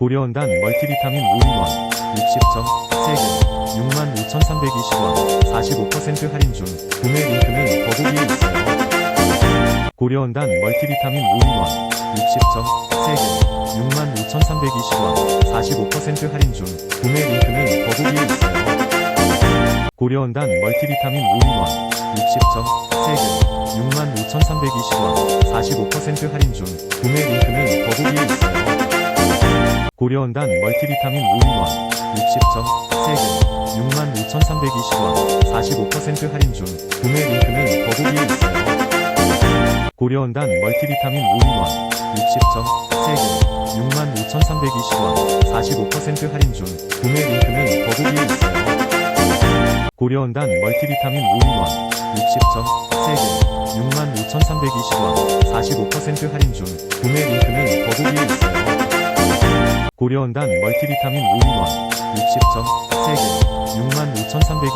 고려원단 멀티비타민 올인원 60점 3개 65,320원 45% 할인 중 구매 링크는 더보기에 있어요. 고려원단 멀티비타민 올인원 60점 3개 65,320원 45% 할인 중 구매 링크는 더보기에 있어요. 고려원단 멀티비타민 올인원 60점 3개 65,320원 45% 할인 중 구매 링크는 더보기에 있어요. 고려원단 멀티비타민 올인원 60점 3개 65,320원 45% 할인 중 구매 링크는 더보기에 있어요. 고려원단 멀티비타민 올인원 60점 3개 65,320원 45% 할인 중 구매 링크는 더보기에 있어요. 고려원단 멀티비타민 올인원 60점 3개 65,320원 45% 할인 중 구매 링크는 더보기에 있어요. 고려원단 멀티비타민 올인원 60점 3개 65,320원